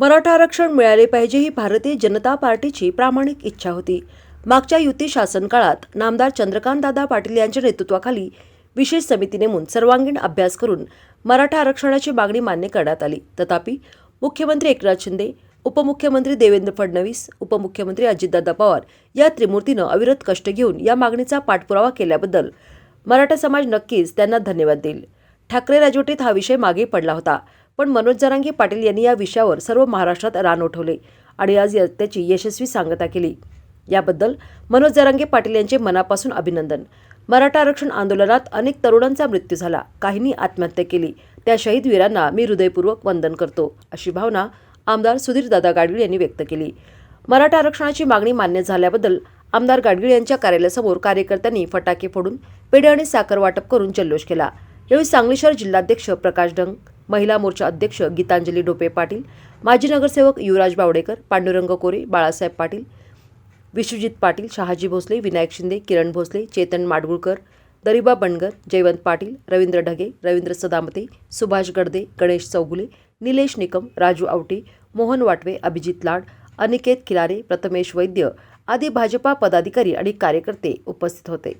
मराठा आरक्षण मिळाले पाहिजे ही भारतीय जनता पार्टीची प्रामाणिक इच्छा होती. मागच्या युती शासनकाळात नामदार चंद्रकांतदादा पाटील यांच्या नेतृत्वाखाली विशेष समिती नेमून सर्वांगीण अभ्यास करून मराठा आरक्षणाची मागणी मान्य करण्यात आली. तथापि मुख्यमंत्री एकनाथ शिंदे उपमुख्यमंत्री देवेंद्र फडणवीस उपमुख्यमंत्री अजितदादा पवार या त्रिमूर्तीनं अविरत कष्ट घेऊन या मागणीचा पाठपुरावा केल्याबद्दल मराठा समाज नक्कीच त्यांना धन्यवाद देईल. ठाकरे राजवटीत हा विषय मागे पडला होता. पण मनोज जरांगे पाटील यांनी या विषयावर सर्व महाराष्ट्रात रान उठवले आणि आज त्याची यशस्वी सांगता केली. याबद्दल मनोज जरांगे पाटील यांचे मनापासून अभिनंदन. मराठा आरक्षण आंदोलनात अनेक तरुणांचा मृत्यू झाला. काहींनी आत्महत्या केली. त्या शहीद वीरांना मी हृदयपूर्वक वंदन करतो अशी भावना आमदार सुधीरदादा गाडगीळ यांनी व्यक्त केली. मराठा आरक्षणाची मागणी मान्य झाल्याबद्दल आमदार गाडगीळ यांच्या कार्यालयासमोर कार्यकर्त्यांनी फटाके फोडून पेढे आणि साखर वाटप करून जल्लोष केला. यावेळी सांगली शहर जिल्हाध्यक्ष प्रकाश डंग महिला मोर्चा अध्यक्ष गीतांजली डोपे पाटील माजी नगरसेवक युवराज बावडेकर पांडुरंग कोरे बाळासाहेब पाटील विश्वजित पाटील शहाजी भोसले विनायक शिंदे किरण भोसले चेतन माडगुळकर दरिबा बनगर जयवंत पाटील रवींद्र ढगे रवींद्र सदामते सुभाष गडदे गणेश चौगुले निलेश निकम राजू आवटे मोहन वाटवे अभिजित लाड अनिकेत खिलारे प्रथमेश वैद्य आदी भाजपा पदाधिकारी आणि कार्यकर्ते उपस्थित होते.